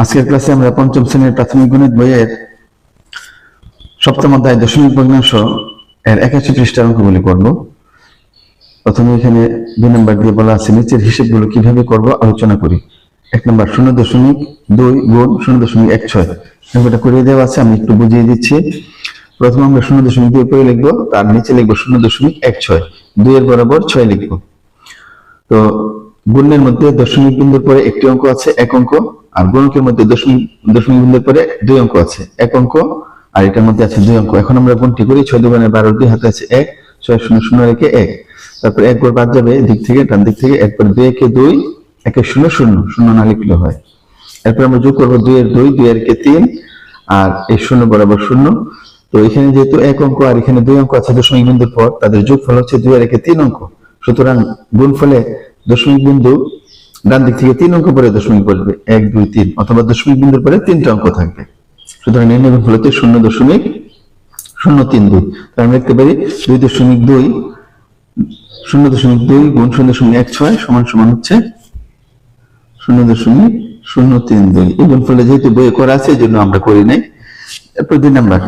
আজকের ক্লাসে আমরা পঞ্চম শ্রেণির প্রাথমিক গণিত বইয়ের সপ্তম অধ্যায় দশমিক ভগ্নাংশ এর একাশি পৃষ্ঠার অঙ্কগুলি করব প্রথমে এখানে দুই নম্বর দিয়ে বলা আছে, নিচের হিসেবগুলো কীভাবে করব আলোচনা করি। এক নম্বর শূন্য দশমিক দুই গুণ শূন্য দশমিক এক ছয়। এটা করিয়ে দেওয়া আছে, আমি একটু বুঝিয়ে দিচ্ছি। প্রথমে আমরা শূন্য দশমিক দুই উপরে লিখব, তার নিচে লিখব শূন্য দশমিক এক ছয়। দুইয়ের বরাবর ছয় লিখব। তো গুণের মধ্যে দশমিক বিন্দুর পরে একটি অঙ্ক আছে, এক অঙ্ক। আর গুণকের মধ্যে দশমিক দশমিক বিন্দুর পরে দুই অঙ্ক আছে। এক অঙ্ক, আর এটার মধ্যে আছে দুই অঙ্ক। এখন আমরা গুণটি করি, ছয় দুগুণের বারো, দুই হাতে আছে এক, ছয় শূন্য শূন্য রেখে এক। তারপর এক গড় বাদ যাবে দিক থেকে, ডান দিক থেকে একবার দুই একে দুই, একে শূন্য শূন্য শূন্য না লিখলে হয়। এরপর আমরা যোগ করব দুই এর দুই দুই এর কে তিন, আর এই শূন্য বরাবর শূন্য। তো এখানে যেহেতু এক অঙ্ক আর এখানে দুই অঙ্ক আছে দশমিক বিন্দুর পর, তাদের যোগফল হচ্ছে দুই আর একে তিন অঙ্ক। সুতরাং গুণফলে দশমিক বিন্দু ডান দিক থেকে তিন অঙ্ক পরে দশমিক বসবে। এক, দুই, তিন, অথবা দশমিক বিন্দুর পরে তিনটা অঙ্ক থাকবে। সুতরাং নির্ণয় গুণফল হচ্ছে শূন্য, দশমিক, শূন্য, তিন, দুই। তাহলে আমরা লিখতে পারি দুই দশমিক দুই, শূন্য দশমিক দুই গুণ শূন্য দশমিক এক ছয় সমান সমান হচ্ছে শূন্য দশমিক শূন্য তিন দুই। এই গুণফলে যেহেতু বইয়ে করা আছে, এই জন্য আমরা করি নাই। এরপর দুই নাম্বার।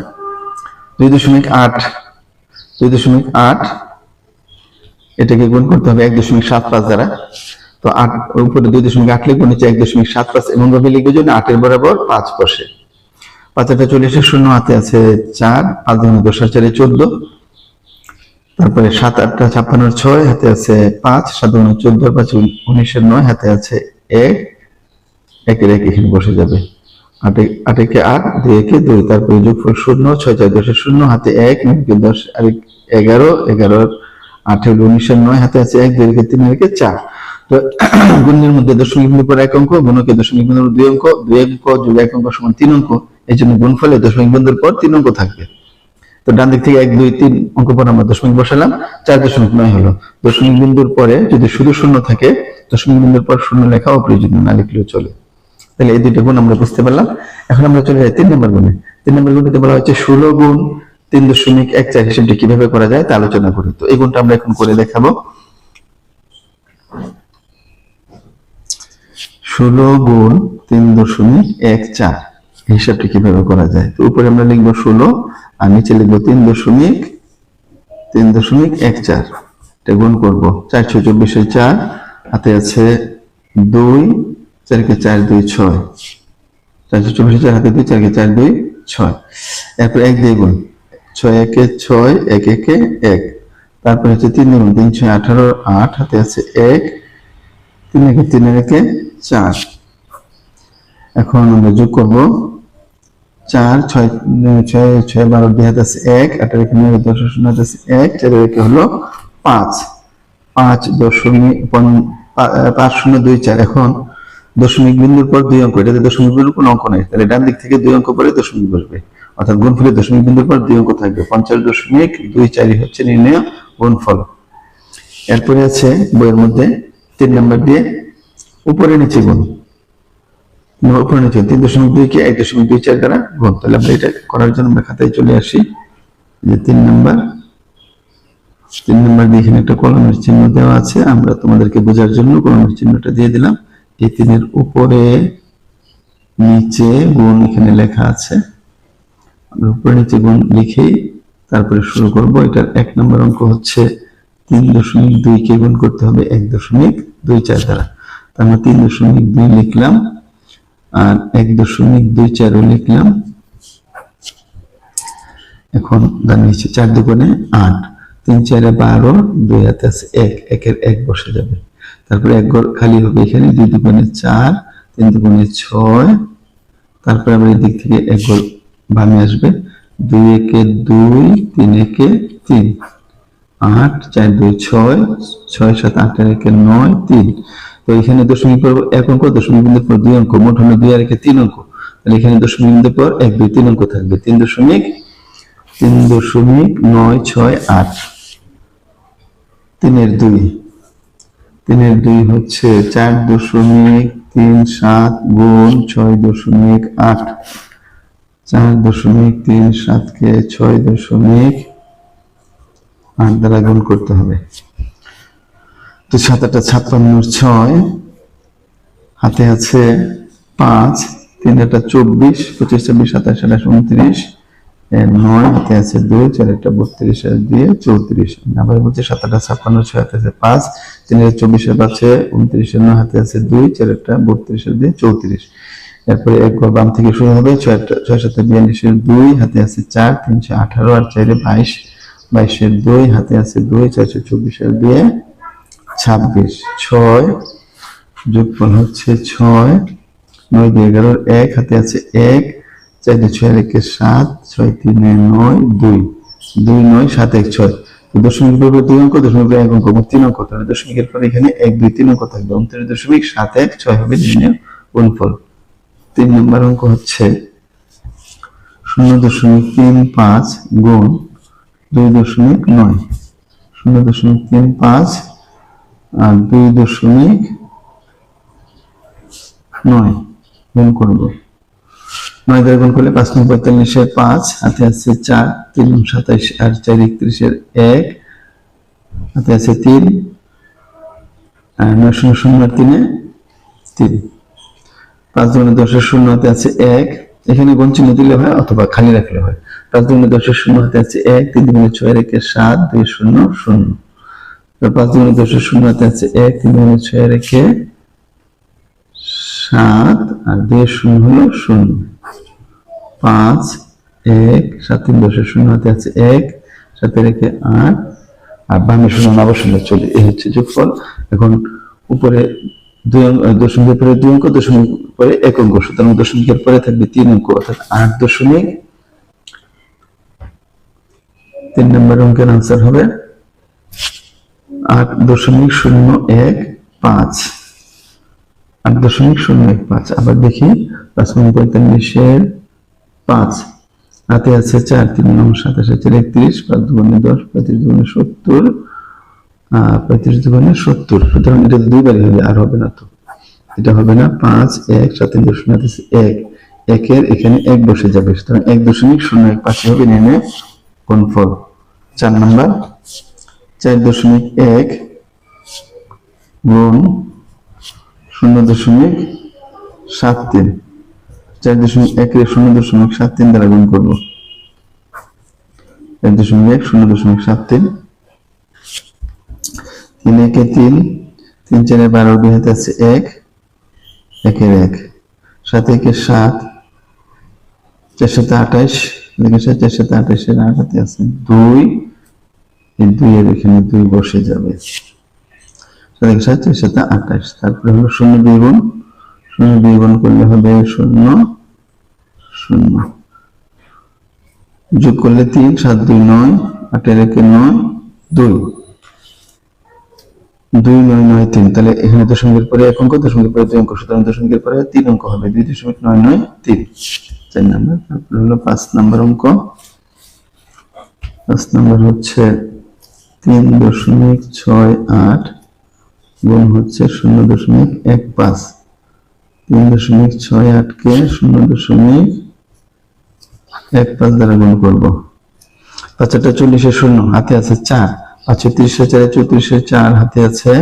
দুই দশমিক আট, দুই দশমিক আট, এটাকে গুণ করতে হবে এক দশমিক সাত পাঁচ দ্বারা। তো আট, উপরে দুই দশমিক আট লিখব, নিচে এক দশমিক সাত পাঁচ, এমন ভাবে লিখব জন্য আটের বরাবর পাঁচ বসে। পাঁচটা চলে এসে শূন্য হাতে আছে চার, পাঁচ দুগুণে দশ চারে চোদ্দ। তারপরে সাত আটটা ছাপ্পান্নর ছয়, হাতে আছে পাঁচ, সাত দুগুণে চোদ্দ পাঁচ উনিশের নয়, হাতে আছে এক। একের এক এখানে বসে যাবে। আটে আটেকে আট, দুই একে দুই, তারপরে যোগফল শূন্য, ছয় চার দশের শূন্য, হাতে এক নয়কে দশ আর এগারো এগারোর আঠে উনিশের নয়, হাতে আছে এক, দুই একে তিন একে চার। তো গুণের মধ্যে দশমিক বিন্দু পর এক অঙ্ক, গুণকে দশমিক বিন্দুর দুই অঙ্ক দুই অঙ্ক যোগ এক অঙ্ক সমান তিন অঙ্ক, এই জন্য গুণফলে দশমিক বিন্দুর পর তিন অঙ্ক থাকবে। তো ডান দিক থেকে এক, দুই, তিন অঙ্ক পর আমরা দশমিক বসালাম, চার দশমিক নয় হলো। দশমিক বিন্দুর পরে যদি শুধু শূন্য থাকে, দশমিক বিন্দুর পর শূন্য লেখা অপ্রয়োজনীয়, না লিখলেও চলে। তাহলে এই দুইটা গুণ আমরা বুঝতে পারলাম। এখন আমরা চলে যাই তিন নম্বর গুণে। তিন নম্বর গুণটিতে বলা হচ্ছে ষোলো গুণ তিন দশমিক এক চার হিসেবটি কীভাবে করা যায় তা আলোচনা করি। তো এই গুণটা আমরা এখন করে দেখাবো। ষোলো গুণ তিন দশমিক এক চার। হিসাবটি কীভাবে করা যায়? তো উপরে আমরা লিখব ষোলো, আর নিচে লিখব তিন দশমিক তিন দশমিক এক চার। এটা গুণ করব। চার চারশো চব্বিশে চার, হাতে আছে দুই, চারকে চার দুই ছয়। চার চারশো চব্বিশের চার, হাতে দুই, চারকে চার দুই ছয়। এরপর এক দিয়ে গুণ। ছয় একে ছয়, এক একে এক। তারপরে হচ্ছে তিন গুণ তিন, ছয় আঠারো, আট, হাতে আছে এক তিন একে তিন একে চার। এখন আমরা যোগ করব চার, ছয় ছয় ছয় বারো দুই হাতে আছে এক আঠারো এখানে দশ শূন্য হাতে এক চারের একে হলো পাঁচ। পাঁচ দশমিক পাঁচ শূন্য দুই চার। এখন দশমিক বিন্দুর পর দুই অঙ্ক, এটাতে দশমিক বিন্দুর কোনো অঙ্ক নেই। তাহলে ডান দিক থেকে দুই অঙ্ক পরে দশমিক বসবে। অর্থাৎ গুণফলে দশমিক বিন্দুর পর দুই অঙ্ক থাকবে। পঞ্চাশ দশমিক দুই চারই হচ্ছে নির্ণয় গুণফল। এরপরে আছে বইয়ের মধ্যে তিন নাম্বার দিয়ে উপরে নিচে গুণ। উপরে নিচে তিন দশমিক দুই কে? এক দশমিক দুই চার দ্বারা গুণ। তাহলে আমরা এটা করার জন্য আমরা খাতায় চলে আসি যে তিন নম্বর। তিন নম্বর দিয়ে এখানে একটা কলমের চিহ্ন দেওয়া আছে। আমরা তোমাদেরকে বোঝার জন্য কলমের চিহ্নটা দিয়ে দিলাম। এই তিনের উপরে নিচে গুণ এখানে লেখা আছে। আমরা উপরে নিচে গুণ লিখেই তারপরে শুরু করব। এটার এক নম্বর অঙ্ক হচ্ছে তিন দশমিক দুই কে গুণ করতে হবে এক দশমিক দুই চার দ্বারা। তো আমরা তিন দশমিক দুই লিখলাম আর এক দশমিক দুই চারও লিখলাম। এখন নিচে চার দুগুণে আট। তিন চারে বারো, দুই হাতে আছে এক, একের এক বসে যাবে। তারপরে এক ঘর খালি হবে এখানে, দুই দুগুণে চার, তিন দুগুণে ছয়। তারপরে আবার এই দিক থেকে এক ঘর বামে আসবে, দুই একে দুই, তিন একে তিন। আট, চার, দুই, ছয় ছয়, সাত, আট, একে নয়, তিন। তো এখানে দশমিক পর এক অঙ্ক, দশমিক বিন্দুর পর দুই অঙ্ক, মোট হলো দুই আর একে তিন অঙ্ক। তাহলে এখানে দশমিক বিন্দুর পর এক, দুই, তিন অঙ্ক থাকবে। তিন দশমিক তিন দশমিক নয়, ছয়, আট। তিনের দুই। তিনের দুই হচ্ছে চার দশমিক তিন সাত গুণ ছয় দশমিক আট। চার দশমিক তিন সাতকে ছয় দশমিক আট দ্বারা গুণ করতে হবে। তো সাত আটটা ছাপ্পান্ন, ছয়, হাতে আছে পাঁচ, তিন একটা চব্বিশ, পঁচিশ, ছাব্বিশ, সাতাশ, আঠাশ, উনত্রিশ নয়, হাতে আছে দুই, চার একটা বত্রিশ দিয়ে চৌত্রিশ। আবার বলছি সাত আটটা ছাপ্পান্ন, ছয়, হাতে আছে পাঁচ, তিন একটা চব্বিশের পাচ্ছে উনত্রিশের নয়, হাতে আছে দুই, চার একটা বত্রিশের দিয়ে চৌত্রিশ। এরপরে এক ঘর বাম থেকে শুরু হবে, ছয় ছয় সাথে বিয়াল্লিশের দুই, হাতে আছে চার, তিনশো আঠারো, আর চারে বাইশ বাইশের দুই, হাতে আছে দুই, চারশো চব্বিশের দিয়ে ছাব্বিশ, ছয়, যোগফল হচ্ছে ছয়, নয় দিয়ে এগারোর এক, হাতে আছে এক চারটে ছয়, একে সাত, ছয় তিনে নয়, দুই দুই, নয়, সাত, এক, ছয়। দশমিক পূর্বে দুই অঙ্ক, দশমিক পরে এক অঙ্ক তিন অঙ্ক। তাহলে দশমিকের পরে এখানে এক, দুই, তিন অঙ্ক থাকবে উনত্রিশ দশমিক সাত, এক, ছয় হবে নির্ণয় গুণফল। তিন নম্বর অঙ্ক হচ্ছে শূন্য দশমিক তিন পাঁচ গুণ দুই দশমিক নয়। শূন্য দশমিক তিন পাঁচ আর দুই দশমিক নয়। গুণ করব। নয় দ্বারা গুণ করলে পাঁচ নং পঁয়তাল্লিশের পাঁচ হাতে আছে চার, তিন সাতাইশ আর চার একত্রিশের এক হাতে আছে তিন, আর নয় শূন্য শূন্য তিনে তিন। পাঁচ দশের শূন্য হাতে আছে এক এখানে গুণ চিহ্ন দিলে হয় অথবা খালি রাখলে হয়। পাঁচ দুগুণে দশের শূন্য হাতে আছে এক, তিন দুগুণে ছয় রেখে সাত দুই শূন্য শূন্য। পাঁচ দুগুণে দশের শূন্য হাতে আছে এক, তিন দুগুণে ছয় রেখে সাত, আর দুই শূন্য হলো শূন্য। পাঁচ, এক, সাত, তিন দশের শূন্য হাতে আছে এক সাথে রেখে আট, আর বামে শূন্য নব শূন্য চলে। এই হচ্ছে যোগফল। এখন উপরে দশমিকের পরে দুই অঙ্ক দশমিক পরে এক অঙ্ক। সুতরাং দশমিকের পরে থাকবে তিন অঙ্ক, অর্থাৎ আট দশমিক তিন নম্বর অঙ্কের আনসার হবে আট দশমিক শূন্য এক পাঁচ। আট দশমিক শূন্য এক পাঁচ। আবার দেখি পাঁচ মিনিট পঁয়তাল্লিশের পাঁচ। হাতে আছে চার, তিন নং সাতাশ চার একত্রিশ, পাঁচ দুগুণে দশ, পঁয়ত্রিশ দুগুণে সত্তর পঁয়ত্রিশ দুগুণে সত্তর। সুতরাং এটা তো দুইবারই হবে আর হবে না তো। এটা হবে না পাঁচ, এক তিন দশমিক এক। একের এখানে এক বসে যাবে। সুতরাং এক দশমিক শূন্য এক পাঁচে হবে নেমে কোন ফল? চার নাম্বার। চার দশমিক এক গুণ শূন্য দশমিক সাত তিন। চার দশমিক এক শূন্য দশমিক সাত তিন দ্বারা গুণ করব। এক দশমিক এক, শূন্য দশমিক সাত তিন। তিন একে তিন তিন চারে বারো, দুই হাতে আছে এক, একের এক। সাত একে সাত চার সাথে আঠাইশ দেখে চার সাথে আঠাইশের আট আছে দুই। এই দুইয়ের এখানে দুই বসে যাবে। সাত সাত চার সাথে আঠাইশ তারপরে হলো শূন্য দুই গুণ। শূন্য দুই গুণ করলে হবে শূন্য শূন্য। যোগ করলে তিন, সাত দুই নয়, আটের একে নয়, দুই। দুই নয় নয় তিন। তাহলে এখানে দশমিকের পরে এক অঙ্ক, দশমিকের পরে দুই অঙ্ক, সুতরাং দশমিকের পরে তিন অঙ্ক হবে। দুই দশমিক নয় নয় তিন। চার নাম্বার, তারপরে হলো পাঁচ নাম্বার অঙ্ক। পাঁচ নাম্বার হচ্ছে তিন দশমিক ছয় আট, গুণ হচ্ছে শূন্য দশমিক এক পাঁচ। তিন দশমিক ছয় আটকে শূন্য দশমিক এক পাঁচ দ্বারা গুণ করব। পাঁচ পাঁচটা চল্লিশে শূন্য, হাতে আছে চার। পাঁচশো তিরিশে চারে, চৌত্রিশে চার হাতে আছে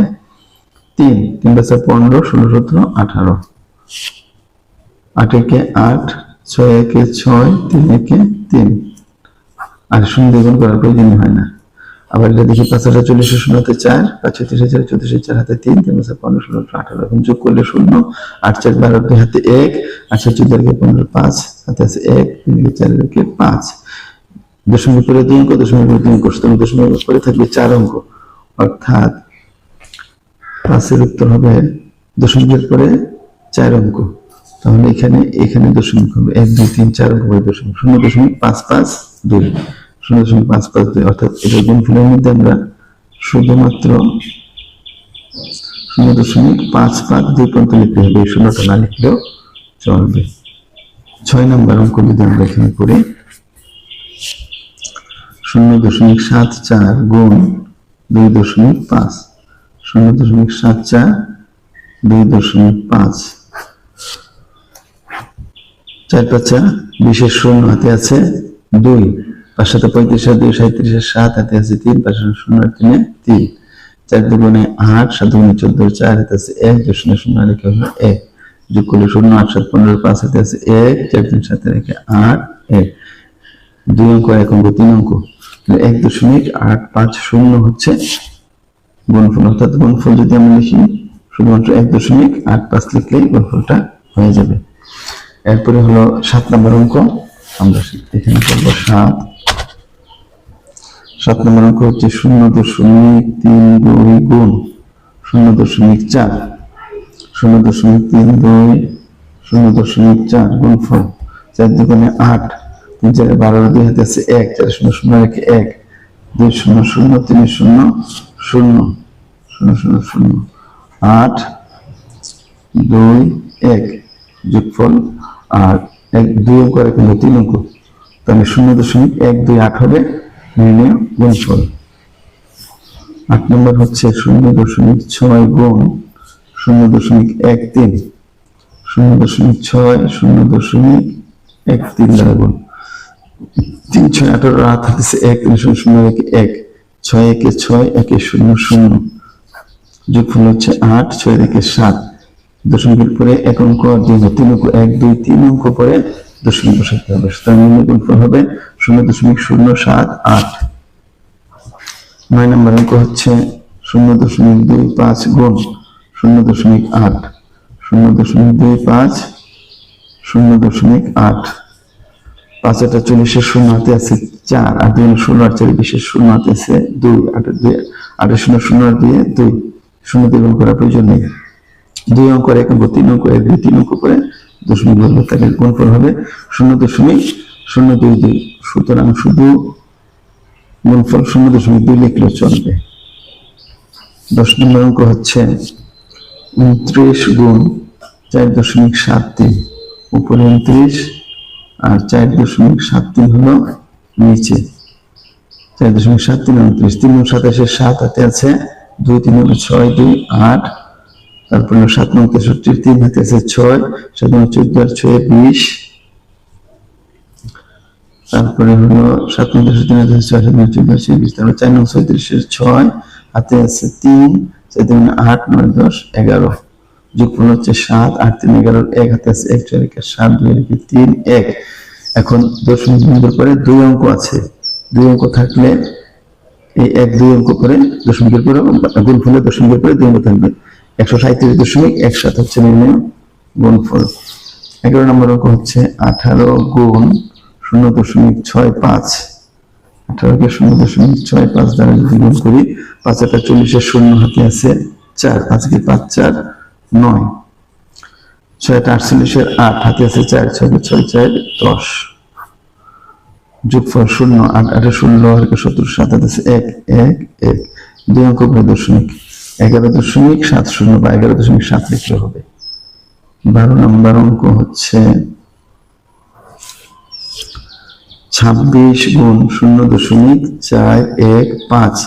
তিন তিন পাঁচে পনেরো, ষোলো, সতেরো, আঠারো। আট একে আট, ছয় একে ছয়, তিন একে তিন। আর শূন্য দ্বিগুণ করার প্রয়োজন হয় না। আবার এটা দেখি পাঁচ হাজার চল্লিশে শূন্যতে চার পাঁচশো তিরিশে চার, চৌত্রিশে চার হাতে তিন তিন পাঁচে পনেরো, ষোলো আঠারো। এখন যোগ করলে শূন্য, আট চার বারো দুই হাতে এক আটশো চোদ্দ রেখে পনেরো, পাঁচ হাতে আছে এক, তিন চার পাঁচ। দশমিক পরে দুই অঙ্ক, দশমিক পরে দুই অঙ্ক, সুতরাং দশমিক পরে থাকবে চার অঙ্ক। অর্থাৎ পাঁচের উত্তর হবে দশমিকের পরে চার অঙ্ক। তাহলে এখানে এখানে দশমিক হবে। এক, দুই, তিন, চার অঙ্ক হবে দশমিক। শূন্য দশমিক পাঁচ পাঁচ দুই। শূন্য দশমিক পাঁচ পাঁচ দুই। অর্থাৎ এটা গুণফলের মধ্যে আমরা শুধুমাত্র শূন্য দশমিক পাঁচ পাঁচ দুই পর্যন্ত লিখতে হবে। এই শূন্যটা না লিখলেও চলবে। ছয় নম্বর অঙ্ক যদি আমরা এখানে করি শূন্য দশমিক সাত চার গুণ দুই দশমিক পাঁচ। শূন্য দশমিক সাত চার দুই দশমিক পাঁচ। চার পাঁচা বিশেষ শূন্য হাতে আছে দুই। পাঁচ সাথে পঁয়ত্রিশ দুই সাঁত্রিশের সাত হাতে আছে তিন, পাঁচ শূন্য তিনে তিন। চার দুগুণে আট, সাত দুগুণে চোদ্দ, চার হাতে আছে এক দুই শূন্য শূন্য রেখে হলো এক। যোগ করলে শূন্য, আট সাত পনেরো, পাঁচ হাতে আছে এক, চার তিন সাথে রেখে আট, এক। দুই অঙ্ক, এক অঙ্ক, তিন অঙ্ক। এক দশমিক আট পাঁচ শূন্য হচ্ছে গুণফল, অর্থাৎ গুণফল যদি আমরা লিখি, শুধুমাত্র এক দশমিক আট পাঁচ লিখলেই গুণফলটা হয়ে যাবে। এরপরে হলো সাত নম্বর অঙ্ক। আমরা এখানে করব সাত। সাত নম্বর অঙ্ক হচ্ছে শূন্য দশমিক তিন দুই গুণ, শূন্য দশমিক চার। শূন্য দশমিক তিন দুই, শূন্য দশমিক চার গুণফল। চার দুগুণে আট। তিন চারে বারো দুই হাতে আছে এক, চার শূন্য শূন্য এক এক, দুই শূন্য শূন্য, তিন শূন্য শূন্য শূন্য শূন্য শূন্য, আট, দুই, এক, যোগফল, আর এক, দুই অঙ্ক আর অঙ্ক তিন অঙ্ক। তাহলে শূন্য দশমিক এক দুই আট হবে, নির্ণয় গুণফল। আট নম্বর হচ্ছে শূন্য দশমিক ছয় গুণ শূন্য দশমিক এক তিন। শূন্য দশমিক ছয়, শূন্য দশমিক এক তিন দ্বারা গুণ। তিন ছয় আঠারো রাত এক তিন শূন্য শূন্য, একে, এক। ছয় একে ছয়, একে শূন্য শূন্য। যোগফল হচ্ছে আট, ছয় একে সাত। দশমিকের পরে এক অঙ্ক, দুই তিন অঙ্ক, এক, দুই, তিন অঙ্ক পরে দশমিক বসাতে হবে। সুতরাং গুণফল হবে শূন্য দশমিক শূন্য সাত আট। নয় নম্বর অঙ্ক হচ্ছে শূন্য দশমিক দুই পাঁচ গুণ শূন্য দশমিক আট। শূন্য দশমিক দুই পাঁচ শূন্য দশমিক আট। পাঁচ আটা চল্লিশের শূন্য হাতে আছে, চার, আর দুই, ষোলো, আর চারি বিশের শূন্য হাতে আছে, দুই, আট দুই, আট শূন্য শূন্য আর দুই দুই, শূন্য দিয়ে গুণ করার প্রয়োজন নেই। দুই অঙ্ক এক অঙ্ক, তিন অঙ্ক এক দুই, তিন অঙ্ক করে দশমিক বলব তাকে গুণফল হবে শূন্য দশমিক, শূন্য দুই দুই। সুতরাং শুধু গুণফল শূন্য দশমিক দুই লিখলেও চলবে। দশ নম্বর অঙ্ক হচ্ছে উনত্রিশ গুণ চার দশমিক সাত তিন, উপরে উনত্রিশ আর চার দশমিক সাত তিন হলো নিচে। চার দশমিক সাত তিন উনত্রিশ। তিন সাতাশের সাত হাতে আছে দুই, তিন হলো ছয়, দুই, আট। তারপরে সাত নং তেষট্টির তিন হাতে আছে ছয়, সাত নং চোদ্দ আর ছয় বিশ। তারপরে হলো সাত নং তেষট্টি হাতে আছে ছয়, সাত নং চোদ্দ ছয় বিশ। তারপরে চার নং ছয়ত্রিশের ছয় হাতে আছে তিন, চার তিন আট, নয় দশ, এগারো। যোগফল হচ্ছে সাত, আট, তিন, এগারো, এক, হাতে আছে এক ছয় রেখে সাত, দুই রেখে তিন, এক। এখন দশমিক বিন্দুর পরে দুই অঙ্ক আছে। দুই অঙ্ক থাকলে এই এক, দুই অঙ্ক করে দশমিকের পরে গুণফলে দশমিকের পরে দুই অঙ্ক থাকবে। একশো সাঁত্রিশ দশমিক এক সাত হচ্ছে নির্ণয় গুণফল। এগারো নম্বর অঙ্ক হচ্ছে আঠারো গুণ শূন্য দশমিক ছয় পাঁচ। আঠারোকে শূন্য দশমিক ছয় পাঁচ দ্বারা যদি গুণ করি, পাঁচ একটা চল্লিশের শূন্য হাতে আছে চার, পাঁচকে পাঁচ চার নয়। ছয়টা আটচল্লিশের আট, হাতে আছে চার ছয় ছয়, চার, দশ। যোগফল শূন্য, আট, আটে ষোলো আর সত্তর, সাত আছে এক এক এক। দুই অঙ্ক করে দশমিক এগারো দশমিক সাত শূন্য বা এগারো দশমিক সাত লিখলে হবে। বারো নম্বর অঙ্ক হচ্ছে ছাব্বিশ গুণ শূন্য দশমিক চার এক পাঁচ।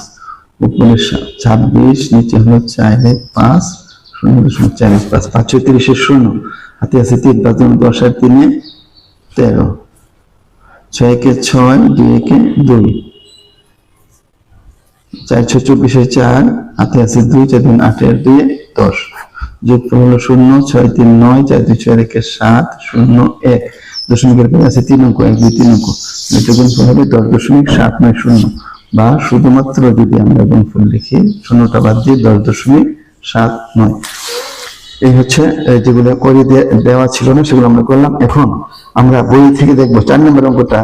উপরে ছাব্বিশ নিচে হলো চার এক পাঁচ। পাঁচ পাঁচ ছত্রিশের শূন্য তেরো। ছয় ছয়, দুই একে দুই। চব্বিশে চার দুই, চার, তিন আটের দুই, দশ। যোগফল হলো শূন্য, ছয়, তিন, নয়, চার, দুই ছয় একে সাত, শূন্য, এক। দশমিকের পরে আছে তিন অঙ্ক, এক, দুই, তিন অঙ্ক। গুণফল হবে দশ দশমিক সাত নয় শূন্য। বা শুধুমাত্র যদি আমরা গুণফল লিখি, শূন্যটা বাদ দিয়ে দশ দশমিক সাত, নয়। এই হচ্ছে যেগুলো করে দেওয়া ছিল না, সেগুলো আমরা করলাম। এখন আমরা বই থেকে দেখব, চার নম্বর অঙ্কটা।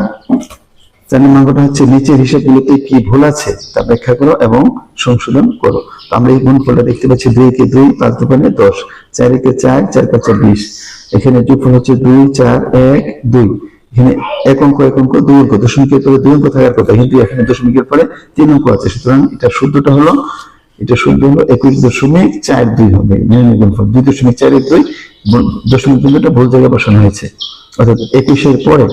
চার নম্বর অঙ্কটা হচ্ছে, নিচের হিসাবগুলোতে কি ভুল আছে তা ব্যাখ্যা করো এবং সংশোধন করো। তো আমরা এই গুণফলটা দেখতে পাচ্ছি, দুই কে দুই পাঁচ দোকানে দশ। চার একে চার চার পাঁচে বিশ। এখানে যোগফল হচ্ছে দুই, চার, এক, দুই। এখানে এক অঙ্ক এক অঙ্ক, দুই অঙ্ক। দশমিকের পরে দুই অঙ্ক থাকার কথা, কিন্তু এখানে দশমিকের পরে তিন অঙ্ক আছে। সুতরাং এটা শুদ্ধটা হলো এটা শুদ্ধ হলো একুশ দশমিক চার দুই হবে নির্ণয় গুণফল দুই দশমিক চার এক দুই দশমিক বিন্দুটা ভুল জায়গায় বসানো হয়েছে। অর্থাৎ একুশের পরে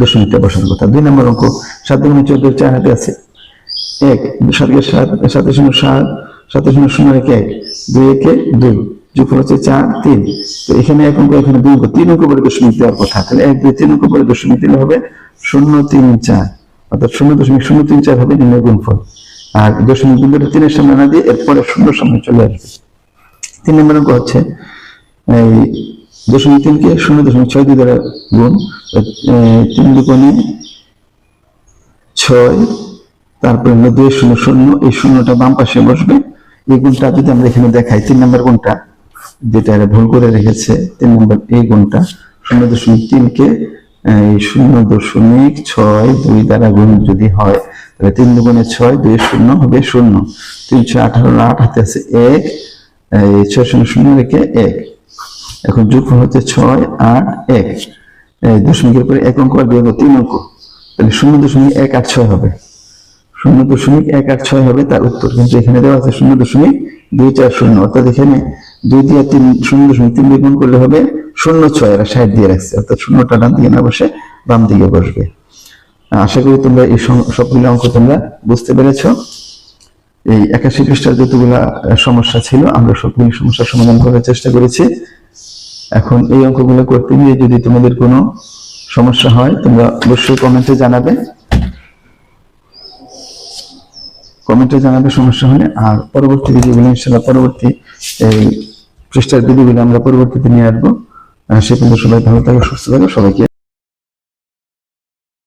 দশমিকটা বসানোর কথা। দুই নম্বর অঙ্ক, সাত দুগুণে চোদ্দ চার হাতে আছে। এক সাতকে সাত সাতের শূন্য সাত সাতের শূন্য শূন্য একে এক, দুই একে দুই, যোগফল হচ্ছে চার, তিন। তো এখানে এক অঙ্ক, এখানে দুই অঙ্ক, তিন অঙ্ক পরে দশমিক দেওয়ার কথা। তাহলে এক, দুই, তিন অঙ্ক পরে দশমিক দিলে হবে শূন্য তিন চার। অর্থাৎ শূন্য দশমিক শূন্য তিন চার হবে নিম্নের গুণফল। আর দশমিক বিন্দুটা তিনের সামনে না দিয়ে এরপরে শূন্য সামনে চলে আসবে। তিন নম্বর অঙ্ক হচ্ছে, এই দশমিক তিনকে শূন্য দশমিক ছয় দুই দ্বারা গুণ তিন দুগুণে ছয়, তারপরে হলো শূন্য শূন্য, এই শূন্যটা বাম পাশে বসবে। এই গুণটা যদি আমরা এখানে দেখাই, তিন নম্বর গুণটা যেটা ভুল করে রেখেছে, তিন নম্বর এই গুণটা শূন্য দশমিক তিনকে শূন্য দশমিক ছয় দুই দ্বারা গুণ যদি হয়, তাহলে তিন দুগুণে ছয় দুই শূন্য হবে শূন্য। তিন ছয় আঠারো আট হাতে আছে এক ছয় শূন্য শূন্য রেখে এক। এখন যোগফল হচ্ছে ছয় আট এক। দশমিকের পরে এক অঙ্ক আর দুই অঙ্ক তিন অঙ্ক। তাহলে শূন্য দশমিক এক আট ছয় হবে। শূন্য দশমিক এক আট ছয় হবে তার উত্তর, কিন্তু এখানে দেওয়া আছে শূন্য দশমিক দুই চার শূন্য, অর্থাৎ এখানে দুই দিয়ে তিন, শূন্য দশমিক তিন দিয়ে গুণ করলে হবে শূন্য ছয়, এরা ষাট দিয়ে রাখছে, অর্থাৎ শূন্যটা ডান দিকে না বসে বাম দিকে বসবে। আশা করি তোমরা এই সবগুলো অঙ্ক তোমরা বুঝতে পেরেছ। এই একাশি পৃষ্ঠার যতগুলা সমস্যা ছিল, আমরা সবগুলি সমস্যার সমাধান করার চেষ্টা করেছি। এখন এই অঙ্কগুলো করতে গিয়ে যদি তোমাদের কোনো সমস্যা হয়, তোমরা অবশ্যই কমেন্টে জানাবে। কমেন্টে জানাবে, সমস্যা হলে। আর পরবর্তী ভিডিওগুলো, ইনশাল্লাহ পরবর্তী এই পৃষ্ঠার ভিডিওগুলো আমরা পরবর্তীতে নিয়ে আসব। সে পর্যন্ত সবাই ভালো থাকে, সুস্থ থাকে, সবাইকে